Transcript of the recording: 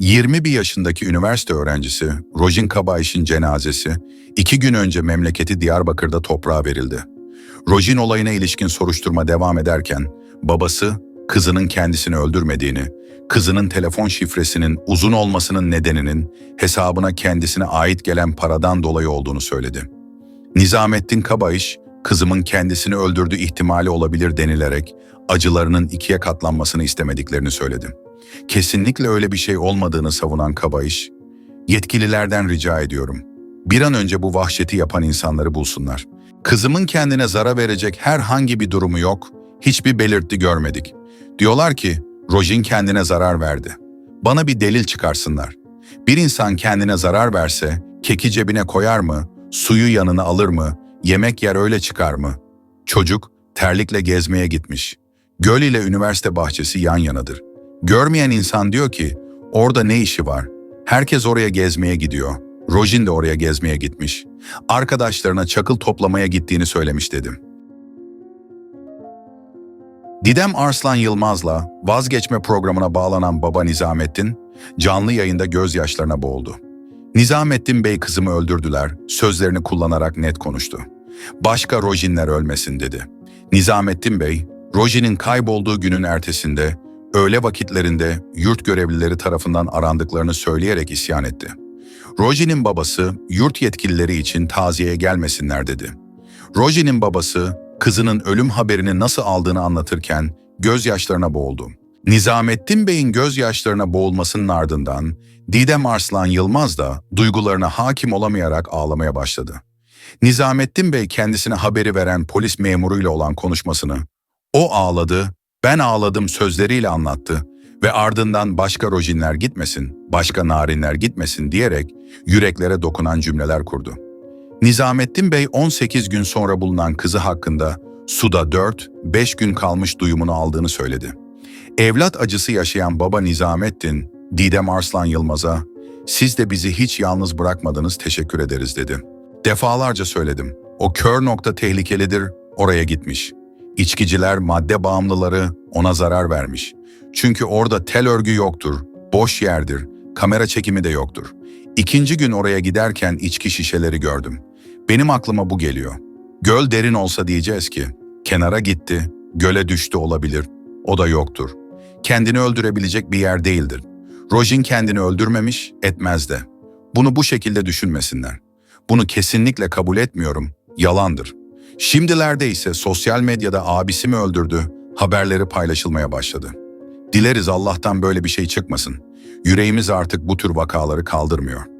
21 yaşındaki üniversite öğrencisi Rojin Kabayiş'in cenazesi iki gün önce memleketi Diyarbakır'da toprağa verildi. Rojin olayına ilişkin soruşturma devam ederken babası kızının kendisini öldürmediğini, kızının telefon şifresinin uzun olmasının nedeninin hesabına kendisine ait gelen paradan dolayı olduğunu söyledi. Nizamettin Kabayış, kızımın kendisini öldürdüğü ihtimali olabilir denilerek acılarının ikiye katlanmasını istemediklerini söyledi. Kesinlikle öyle bir şey olmadığını savunan Kabayış, yetkililerden rica ediyorum. Bir an önce bu vahşeti yapan insanları bulsunlar. Kızımın kendine zarar verecek herhangi bir durumu yok, hiçbir belirti görmedik. Diyorlar ki, Rojin kendine zarar verdi. Bana bir delil çıkarsınlar. Bir insan kendine zarar verse, keki cebine koyar mı, suyu yanına alır mı, yemek yer öyle çıkar mı? Çocuk terlikle gezmeye gitmiş. Göl ile üniversite bahçesi yan yanadır. Görmeyen insan diyor ki, orada ne işi var? Herkes oraya gezmeye gidiyor. Rojin de oraya gezmeye gitmiş. Arkadaşlarına çakıl toplamaya gittiğini söylemiş dedim. Didem Arslan Yılmaz'la vazgeçme programına bağlanan baba Nizamettin, canlı yayında gözyaşlarına boğuldu. Nizamettin Bey kızımı öldürdüler, sözlerini kullanarak net konuştu. Başka Rojinler ölmesin dedi. Nizamettin Bey, Rojin'in kaybolduğu günün ertesinde, öğle vakitlerinde yurt görevlileri tarafından arandıklarını söyleyerek isyan etti. Rojin'in babası, yurt yetkilileri için taziyeye gelmesinler dedi. Rojin'in babası, kızının ölüm haberini nasıl aldığını anlatırken gözyaşlarına boğuldu. Nizamettin Bey'in gözyaşlarına boğulmasının ardından Didem Arslan Yılmaz da duygularına hakim olamayarak ağlamaya başladı. Nizamettin Bey kendisine haberi veren polis memuruyla olan konuşmasını o ağladı, ben ağladım sözleriyle anlattı ve ardından başka rojinler gitmesin, başka narinler gitmesin diyerek yüreklere dokunan cümleler kurdu. Nizamettin Bey 18 gün sonra bulunan kızı hakkında suda 4-5 gün kalmış duyumunu aldığını söyledi. Evlat acısı yaşayan baba Nizamettin, Didem Arslan Yılmaz'a siz de bizi hiç yalnız bırakmadınız teşekkür ederiz dedi. Defalarca söyledim. O kör nokta tehlikelidir, oraya gitmiş. İçkiciler, madde bağımlıları ona zarar vermiş. Çünkü orada tel örgü yoktur, boş yerdir, kamera çekimi de yoktur. İkinci gün oraya giderken içki şişeleri gördüm. Benim aklıma bu geliyor. Göl derin olsa diyeceğiz ki, kenara gitti, göle düştü olabilir, o da yoktur. Kendini öldürebilecek bir yer değildir. Rojin kendini öldürmemiş, etmez de. Bunu bu şekilde düşünmesinler. Bunu kesinlikle kabul etmiyorum, yalandır. Şimdilerde ise sosyal medyada abisi mi öldürdü, haberleri paylaşılmaya başladı. Dileriz Allah'tan böyle bir şey çıkmasın. Yüreğimiz artık bu tür vakaları kaldırmıyor.